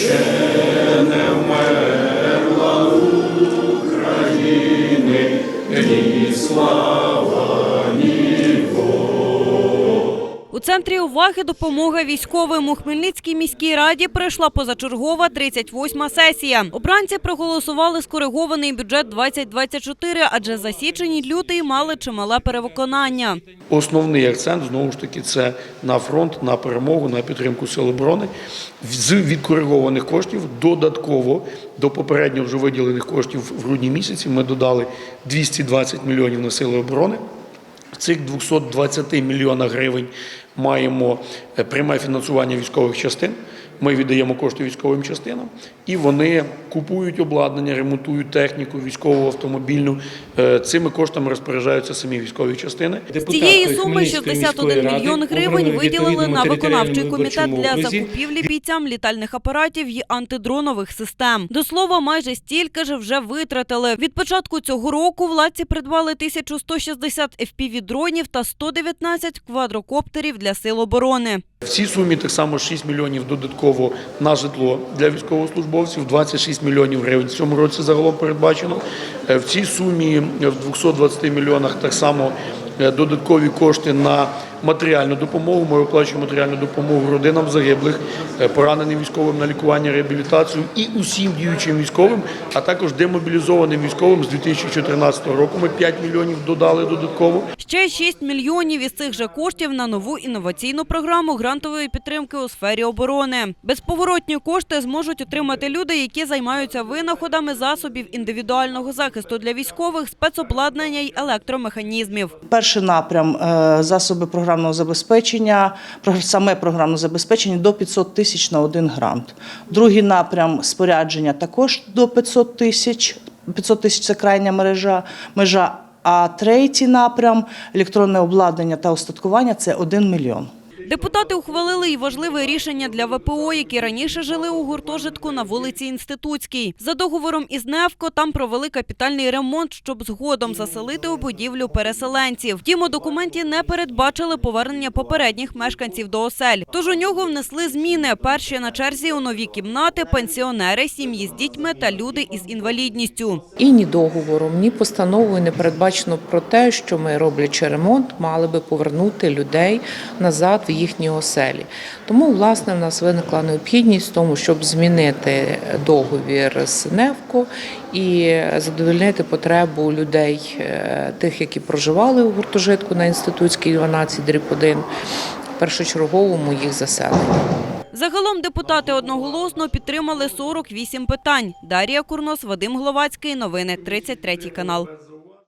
ще не України, ні слава, ні воля. У центрі уваги допомога військовим у Хмельницькій міській раді пройшла позачергова 38-ма сесія. Обранці проголосували скоригований бюджет 2024, адже за січень лютий мали чимале перевиконання. Основний акцент знову ж таки це на фронт, на перемогу, на підтримку сил оборони. З відкоригованих коштів додатково до попередньо вже виділених коштів в грудні місяці ми додали 220 мільйонів на сили оборони. В цих 220 мільйонах гривень маємо е, пряме фінансування військових частин. Ми віддаємо кошти військовим частинам, і вони купують обладнання, ремонтують техніку, військову автомобільну. Е, Цими коштами розпоряджаються самі військові частини. З цієї суми 61 мільйон гривень виділили на виконавчий комітет для закупівлі бійцям літальних апаратів і антидронових систем. До слова, майже стільки ж вже витратили. Від початку цього року владці придбали 1160 FPV-дронів та 119 квадрокоптерів для сил оборони. В цій сумі так само 6 мільйонів додатково на житло для військовослужбовців, 26 мільйонів гривень в цьому році загалом передбачено. Е, В цій сумі в 220 мільйонах так само додаткові кошти на матеріальну допомогу. Ми виплачуємо матеріальну допомогу родинам загиблих, е, пораненим військовим на лікування, реабілітацію і усім діючим військовим, а також демобілізованим військовим з 2014 року. Ми 5 мільйонів додали додатково. Ще 6 мільйонів із цих же коштів на нову інноваційну програму грантової підтримки у сфері оборони. Безповоротні кошти зможуть отримати люди, які займаються винаходами засобів індивідуального захисту для військових, спецобладнання й електромеханізмів. Перший напрям е, засоби програмного забезпечення, саме програмне забезпечення до 500 тисяч на один грант. Другий напрям спорядження також до 500 тисяч. 500 тисяч це крайня мережа межа. А третій напрям електронне обладнання та устаткування це 1 мільйон. Депутати ухвалили й важливе рішення для ВПО, які раніше жили у гуртожитку на вулиці Інститутській. За договором із НЕВКО там провели капітальний ремонт, щоб згодом заселити у будівлю переселенців. Втім, у документі не передбачили повернення попередніх мешканців до осель. Тож у нього внесли зміни. Перші на черзі у нові кімнати, пенсіонери, сім'ї з дітьми та люди із інвалідністю. І ні договором, ні постановою не передбачено про те, що ми, роблячи ремонт, мали би повернути людей назад в їхні оселі. Тому, власне, в нас виникла необхідність в тому, щоб змінити договір з НЕВКО і задовольнити потребу людей, е, тих, які проживали у гуртожитку на інститутській 12 дріб 1, першочерговому їх заселенню. Загалом депутати одноголосно підтримали 48 питань. Дар'я Курнос, Вадим Гловацький. Новини 33 канал.